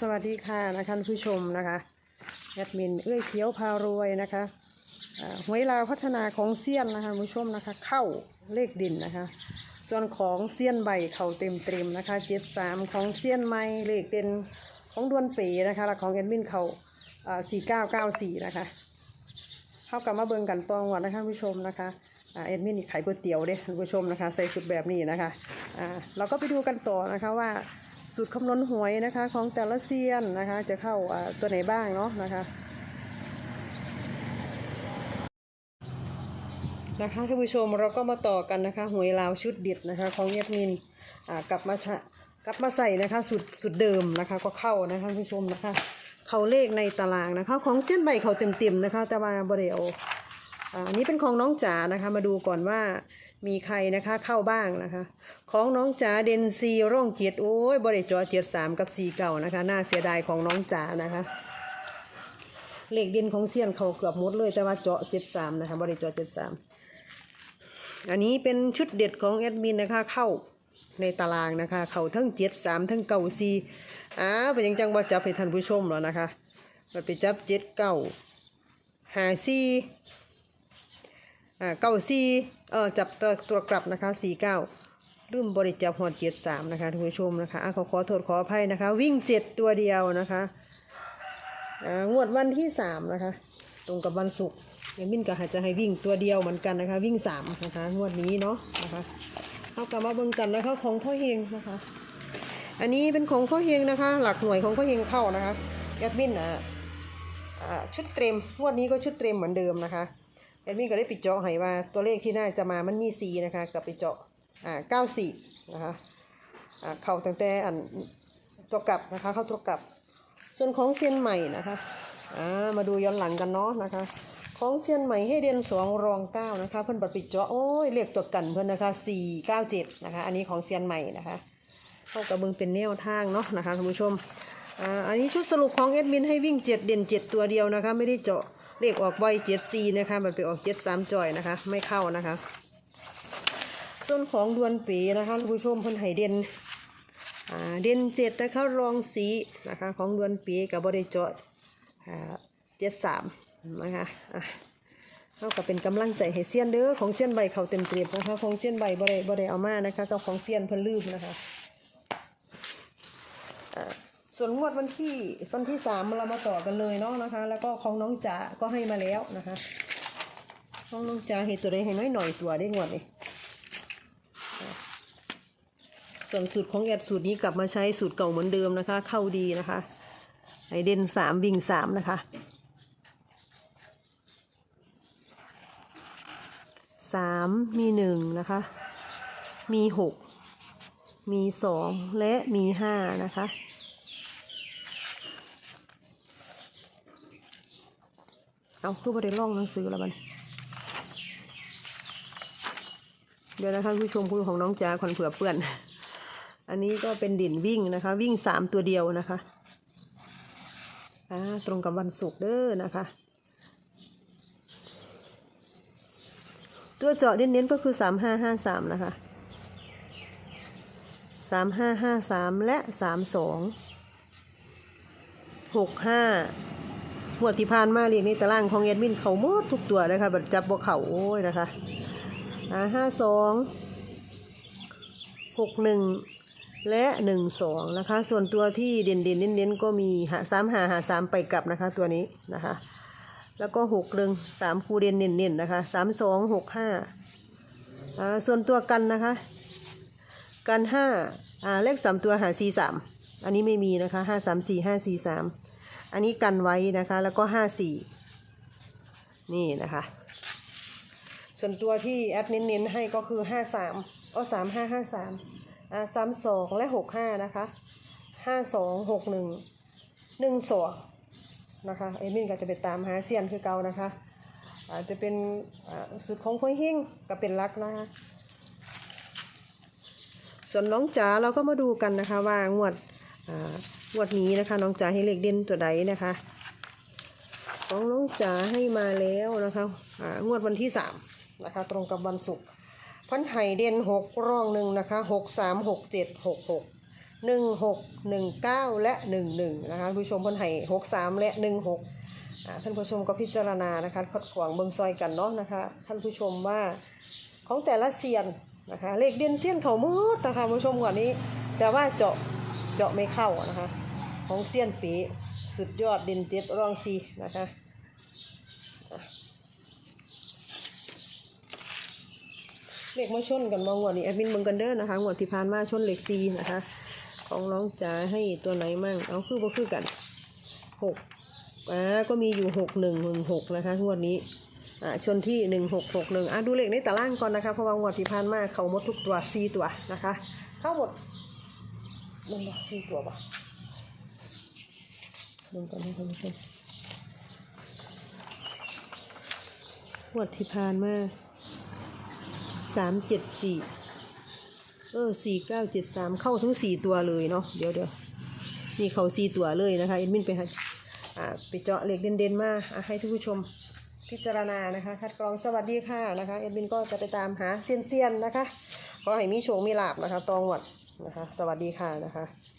สวัสดีค่ะนะคะท่านผู้ชมนะคะแอดมินเอื้อยเขียวพารวยนะคะหวยลาวพัฒนาของเซียนนะคะผู้ชมนะคะ เข้าเลขดินนะคะ ส่วนของเซียนใบเข่าเต็มเต็มนะคะเจ็ดสามของเซียนไม้เลขเด่นของดวนเป๋นะคะและของแอดมินเขาสี่เก้าเก้าสี่นะคะเข้ากับมาเบิงกันตองวันนะคะผู้ชมนะคะแอดมินขายก๋วยเตี๋ยวเด้ท่านผู้ชมนะคะ ใส่สุดแบบนี้นะคะอ่าเราก็ไปดูกันต่อนะคะว่า สูตรคำนวณหวยนะคะ ของแต่ละเซียนนะคะ จะเข้าตัวไหนบ้างเนาะนะคะนะคะท่านผู้ชมเราก็มาต่อกันนะคะหวยลาวชุดเด็ดนะคะ ของเยดมินอ่ากลับมาชะกลับมาใส่นะคะสุดสุดเดิมนะคะก็เข้านะคะท่านผู้ชมนะคะ เขาเลขในตารางนะคะ ของเส้นใบเขาเต็มๆนะคะ แต่ว่าบริเออ่าอันนี้เป็นของน้องจ๋านะคะ มาดูก่อนว่า มีใครนะคะเข้าบ้างนะคะ ของน้องจ๋าเดนซีร่องเกียรติโอ้ยบริจอเจ็ดสามกับสี่เก่านะคะ น่าเสียดายของน้องจ๋านะคะเหลขเด่นของเซียนเขาเกือบหมดเลยแต่ว่าเจาะเจ็ดสามนะคะบริจอเจ็ดสามอันนี้เป็นชุดเด็ดของแอดมินนะคะเข้าในตารางนะคะ เขาทั้งเจ็ดสามทั้งเก่าซีอ้าเป็นยังจังว่าจับให้ท่านผู้ชมแล้วนะคะมันไปจับเจ็ดเก้าหาซี อ่าเก้าซีเออจับตัวตัวกลับนะคะสี่เก้าลืมบริจาคหอดเจ็ดสามนะคะท่านผู้ชมนะคะอะขอขอโทษขออภัยนะคะ วิ่งเจ็ดตัวเดียวนะคะอ่างวดวันที่สามนะคะ ตรงกับวันศุกร์ยังมินก็อาจจะให้วิ่งตัวเดียวเหมือนกันนะคะ วิ่งสามนะคะงวดนี้เนาะนะคะเอากลับมาเบิ่งกันนะคะของพ่อเฮงนะคะ อันนี้เป็นของพ่อเฮงนะคะ หลักหน่วยของพ่อเฮงเข้านะคะแอดมินอะชุดเต็มงวดนี้ก็ชุดเต็มเหมือนเดิมนะคะ แอดมินก็ได้ปิดเจาะให้ว่าตัวเลขที่น่าจะมามันมีสีนะคะกับไปเจาะอ่าเก้าสี่นะคะอ่าเข้าตั้งแต่อันตัวกลับนะคะเข้าตัวกลับ ส่วนของเซียนใหม่นะคะอ่ามาดูย้อนหลังกันเนาะนะคะ ของเซียนใหม่ให้เด่นสองรองเก้านะคะ เพิ่อนปัดปิดเจาะโอ้ยเรียกตัวกันเพิ่อนนะคะสี่เก้าเจ็ดนะคะ อันนี้ของเซียนใหม่นะคะเข้ากับมึงเป็นแนวทางเนาะนะคะท่านผู้ชมอ่าอันนี้ชุดสรุปของเอ็ดมินให้วิ่งเจ็ดเด่นเจ็ดตัวเดียวนะคะ ไม่ได้เจาะ เลขออกไวเจ็ดสี่นะคะมันไปออกเจ็ดสามจอยนะคะ ไม่เข้านะคะส่วนของดวนปีนะคะท่านผู้ชมเพิ่นให้เด่นเด่นเจ็ดนะคะรองสีนะคะของดวนปีกับบริจาคเจ็ดสามนะคะเท่ากับเป็นกำลังใจให้เซียนเด้อของเซียนใบเขาเต็มเต็มๆนะคะของเซียนใบบ่ได้บ่ได้เอามานะคะกับของเซียนเพิ่นลืมนะคะ ส่วนงวดวันที่วันที่สามเรามาต่อกันเลยเนาะนะคะ แล้วก็ของน้องจ๋าก็ให้มาแล้วนะคะของน้องจ๋าเห็นตัวใดให้น้อยหน่อยตัวได้งวดนี้ส่วนสูตรของแอดสูตรนี้กลับมาใช้สูตรเก่าเหมือนเดิมนะคะ เข้าดีนะคะไอเดนสามวิ่งสามนะคะสามมีหนึ่งนะคะ มีหกมีสองและมีห้านะคะ เอาคือประเด็นล่องหนังสือแล้วมันเดี๋ยวนะคะผู้ชมคุยของน้องจ๋าคนเผื่อเปื่อน อันนี้ก็เป็นดินวิ่งนะคะ วิ่งสามตัวเดียวนะคะอ่าตรงกับวันศุกร์เด้อนะคะ ตัวเจาะเน้นๆก็คือสามห้าห้าสามนะคะสามห้าห้าสามและสามสองหกห้า หัวดที่ผ่านมาเรียกในตารางของแอดมินเขาหมดทุกตัวเลยค่ะบัดจับบ่เขาโอ้ยนะคะอ่าห้าสองหกหนึ่งและหนึ่งสองนะคะ ส่วนตัวที่เด่นเด่นๆเน้นก็มีหาสามหาหาสามไปกลับนะคะตัวนี้นะคะ แล้วก็หกหนึ่งสามคูเด่นเน้นๆนะคะสามสองหกห้าอ่าส่วนตัวกันนะคะ กันห้าอ่าเลขสามตัวหาสี่สามอันนี้ไม่มีนะคะห้าสามสี่ห้าสี่สาม อันนี้กันไว้นะคะแล้วก็ห้าสี่นี่นะคะ ส่วนตัวที่แอดเน้นๆให้ก็คือห้าสามอ๋อสามห้าห้าสามอ่าสามสองและหกห้านะคะห้าสองหกหนึ่งหนึ่งสองนะคะเอมินก็จะไปตามหาเซียนคือเก่านะคะอาจจะเป็นสุดของพ่อหิ่งก็เป็นรักนะคะส่วนน้องจ๋าเราก็มาดูกันนะคะว่างวด วดนี้นะคะน้องจ๋าให้เลขเด่นตัวใดนะคะของน้องจ๋าให้มาแล้วนะคะอ่างวดวันที่สามนะคะ ตรงกับวันศุกร์พันไห่เด่นหกร่องหนึ่งนะคะหกสามหกเจ็ดหกหกหนึ่งหกหนึ่งเก้าและหนึ่งหนึ่งนะคะท่านผู้ชมพิ่นให้หกสามและหนึ่งหกอ่าท่านผู้ชมก็พิจารณานะคะคัดขวางเบิงซอยกันเนาะนะคะ ท่านผู้ชมว่าของแต่ละเซียนนะคะเลขเด่นเซียนเขามืดนะคะผู้ชมกว่านี้ แต่ว่าเจาะ เจาะไม่เข้านะคะ ของเซียนปีสุดยอดเด่นเจ็ดรองซีนะคะอะเลขมาชนกันมางวดนี้แอดมินเบิงกันเด้อนะคะงวดที่ผ่านมาชนเลขซีนะคะ ของน้องจ๋าให้ตัวไหนมั่งเอาคือบ่คือกันหกอ่าก็มีอยู่หกหนึ่งหนึ่งหกนะคะงวดนี้อ่าชนที่หนึ่งหกหกหนึ่งอะดูเลขในตารางก่อนนะคะเพราะว่างวดที่ผ่านมาเขาหมดทุกตัวสี่ตัวนะคะ เข้าหมด มันบอกสี่ตัวปะดูก่อนนะท่านผู้ชมงวดที่ผ่านมาสามเจ็ดสี่เออสี่เก้าเจ็ดสามเข้าทั้งสี่ตัวเลยเนาะเดี๋ยวเดี๋ยวนี่เขาสี่ตัวเลยนะคะเอ็ดมินไปหาอ่าไปเจาะเหล็กเด่นๆมาอให้ทุกผู้ชมพิจารณานะคะ คัดกรองสวัสดีค่ะนะคะเอ็ดมินก็จะไปตามหาเซียนๆนะคะขอให้มีโชคมีลาบนะคะตองหวัด นะคะ สวัสดีค่ะนะคะ